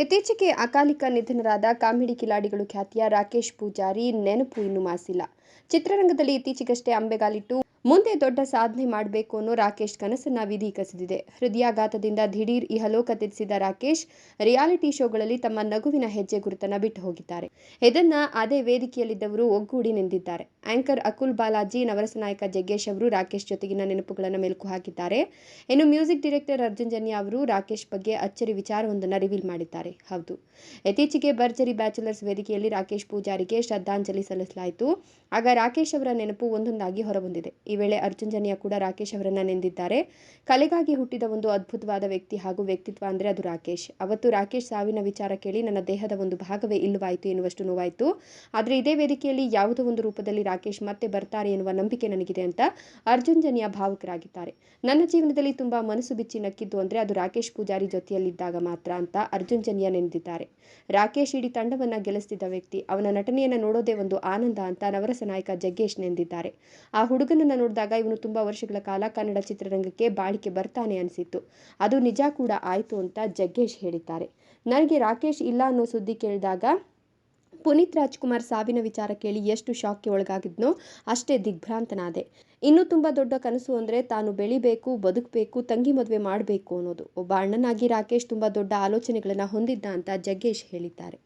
ಇತ್ತೀಚೆಗೆ ಅಕಾಲಿಕ ನಿಧನರಾದ ಕಾಮಿಡಿ ಕಿಲಾಡಿಗಳು ಖ್ಯಾತಿಯ ರಾಕೇಶ್ ಪೂಜಾರಿ ನೆನಪು ಇನ್ನು ಮಾಸಿಲ್ಲ. ಚಿತ್ರರಂಗದಲ್ಲಿ ಇತ್ತೀಚೆಗಷ್ಟೇ ಅಂಬೆಗಾಲಿಟ್ಟು ಮುಂದೆ ದೊಡ್ಡ ಸಾಧನೆ ಮಾಡಬೇಕು ಅನ್ನೋ ರಾಕೇಶ್ ಕನಸನ್ನ ವಿಧಿ ಕಸಿದಿದೆ ಹೃದಯಾಘಾತದಿಂದ ದಿಢೀರ್ ಇಹಲೋಕ ತಿಳಿಸಿದ ರಾಕೇಶ್ ರಿಯಾಲಿಟಿ ಶೋಗಳಲ್ಲಿ ತಮ್ಮ ನಗುವಿನ ಹೆಜ್ಜೆ ಗುರುತನ್ನ ಬಿಟ್ಟು ಹೋಗಿದ್ದಾರೆ. ಇದನ್ನ ಅದೇ ವೇದಿಕೆಯಲ್ಲಿದ್ದವರು ಒಗ್ಗೂಡಿ ನಿಂತಿದ್ದಾರೆ. ಆಂಕರ್ ಅಕುಲ್ ಬಾಲಾಜಿ, ನವರಸ ನಾಯಕ ಜಗ್ಗೇಶ್ ಅವರು ರಾಕೇಶ್ ಜೊತೆಗಿನ ನೆನಪುಗಳನ್ನು ಮೆಲುಕು ಹಾಕಿದ್ದಾರೆ. ಇನ್ನು ಮ್ಯೂಸಿಕ್ ಡೈರೆಕ್ಟರ್ ಅರ್ಜುನ್ ಜನ್ಯ ಅವರು ರಾಕೇಶ್ ಬಗ್ಗೆ ಅಚ್ಚರಿ ವಿಚಾರವೊಂದನ್ನು ರಿವೀಲ್ ಮಾಡಿದ್ದಾರೆ. ಹೌದು. ಇತ್ತೀಚೆಗೆ ಭರ್ಜರಿ ಬ್ಯಾಚುಲರ್ಸ್ ವೇದಿಕೆಯಲ್ಲಿ ರಾಕೇಶ್ ಪೂಜಾರಿಗೆ ಶ್ರದ್ಧಾಂಜಲಿ ಸಲ್ಲಿಸಲಾಯಿತು. ಆಗ ರಾಕೇಶ್ ಅವರ ನೆನಪು ಒಂದೊಂದಾಗಿ ಹೊರಬಂದಿದೆ. ಈ ವೇಳೆ ಅರ್ಜುನ್ ಜನಿಯ ಕೂಡ ರಾಕೇಶ್ ಅವರನ್ನ ನೆಂದಿದ್ದಾರೆ. ಕಲೆಗಾಗಿ ಹುಟ್ಟಿದ ಒಂದು ಅದ್ಭುತವಾದ ವ್ಯಕ್ತಿ ಹಾಗೂ ವ್ಯಕ್ತಿತ್ವ ಅಂದರೆ ಅದು ರಾಕೇಶ್. ಅವತ್ತು ರಾಕೇಶ್ ಸಾವಿನ ವಿಚಾರ ಕೇಳಿ ನನ್ನ ದೇಹದ ಒಂದು ಭಾಗವೇ ಇಲ್ಲವಾಯಿತು ಎನ್ನುವಷ್ಟು ನೋವಾಯಿತು. ಆದರೆ ಇದೇ ವೇದಿಕೆಯಲ್ಲಿ ಯಾವುದೋ ಒಂದು ರೂಪದಲ್ಲಿ ರಾಕೇಶ್ ಮತ್ತೆ ಬರ್ತಾರೆ ಎನ್ನುವ ನಂಬಿಕೆ ನನಗಿದೆ ಅಂತ ಅರ್ಜುನ್ ಜನಿಯ ಭಾವುಕರಾಗಿದ್ದಾರೆ. ನನ್ನ ಜೀವನದಲ್ಲಿ ತುಂಬ ಮನಸ್ಸು ಬಿಚ್ಚಿ ನಕ್ಕಿದ್ದು ಅಂದರೆ ಅದು ರಾಕೇಶ್ ಪೂಜಾರಿ ಜೊತೆಯಲ್ಲಿದ್ದಾಗ ಮಾತ್ರ ಅಂತ ಅರ್ಜುನ್ ಜನಿಯ ನೆನೆದಿದ್ದಾರೆ. ರಾಕೇಶ್ ಇಡೀ ತಂಡವನ್ನ ಗೆಲ್ಲಿಸ್ತಿದ್ದ ವ್ಯಕ್ತಿ ಅವನ ನಟನೆಯನ್ನು ನೋಡೋದೇ ಒಂದು ಆನಂದ ಅಂತ ನವರಸ ನಾಯಕ ಜಗ್ಗೇಶ್ ನೆಂದಿದ್ದಾರೆ ಆ ಹುಡುಗನನ್ನ ನೋಡಿದಾಗ ಇವನು ತುಂಬ ವರ್ಷಗಳ ಕಾಲ ಕನ್ನಡ ಚಿತ್ರರಂಗಕ್ಕೆ ಬಾಳಿಕೆ ಬರ್ತಾನೆ ಅನಿಸಿತ್ತು. ಅದು ನಿಜ ಕೂಡ ಆಯಿತು ಅಂತ ಜಗ್ಗೇಶ್ ಹೇಳಿದ್ದಾರೆ. ನನಗೆ ರಾಕೇಶ್ ಇಲ್ಲ ಅನ್ನೋ ಸುದ್ದಿ ಕೇಳಿದಾಗ, ಪುನೀತ್ ರಾಜ್ಕುಮಾರ್ ಸಾವಿನ ವಿಚಾರ ಕೇಳಿ ಎಷ್ಟು ಶಾಕ್ಗೆ ಒಳಗಾಗಿದ್ನೋ ಅಷ್ಟೇ ದಿಗ್ಭ್ರಾಂತನಾದೆ. ಇನ್ನೂ ತುಂಬ ದೊಡ್ಡ ಕನಸು ಅಂದರೆ ತಾನು ಬೆಳಿಬೇಕು, ಬದುಕಬೇಕು, ತಂಗಿ ಮದುವೆ ಮಾಡಬೇಕು ಅನ್ನೋದು. ಒಬ್ಬ ಅಣ್ಣನಾಗಿ ರಾಕೇಶ್ ತುಂಬ ದೊಡ್ಡ ಆಲೋಚನೆಗಳನ್ನು ಹೊಂದಿದ್ದ ಅಂತ ಜಗ್ಗೇಶ್ ಹೇಳಿದ್ದಾರೆ.